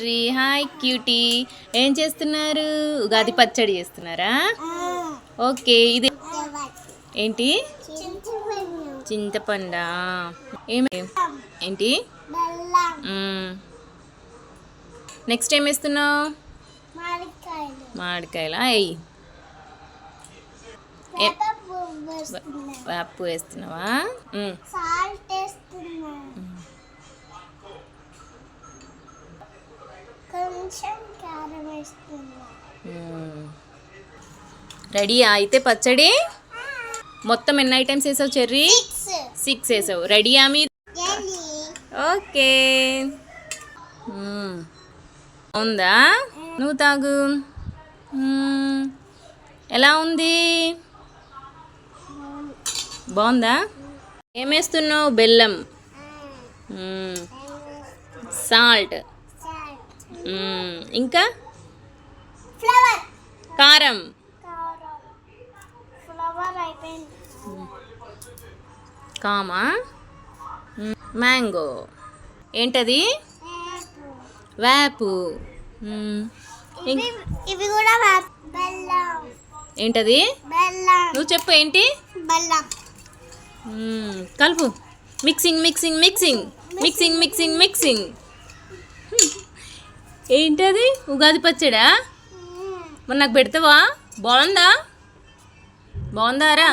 Cutie ఏం చేస్తున్నారు? ఉగాది పచ్చడి చేస్తున్నారా? ఓకే ఇది ఏంటి? చింతపండా. ఏమి ఏంటి? నెక్స్ట్ ఏం వేస్తున్నావు? మామిడికాయలా? ఎయ్యి ఏ- వేపు వేస్తున్నావా? రెడీయా? అయితే పచ్చడి? మొత్తం ఎన్ని ఐటమ్స్ వేసావు చెర్రీ? సిక్స్ వేసావు. రెడీయా మీ? ఓకే. ఉందా నువ్వు తాగు. ఎలా ఉంది? బాగుందా? ఏమేస్తున్నావు బెల్లం. సాల్ట్. ఇంకా? కారం. కామా. మ్యాంగో. ఏంటది? వేపు. ఇవి కూడా ఏంటది? నువ్వు చెప్పు ఏంటి. కలుపు. Mixing mixing mixing. Mixing mixing mixing. ఏంటది? ఉగాది పచ్చడా? మరి నాకు పెడతావా? బాగుందా? బాగుందారా?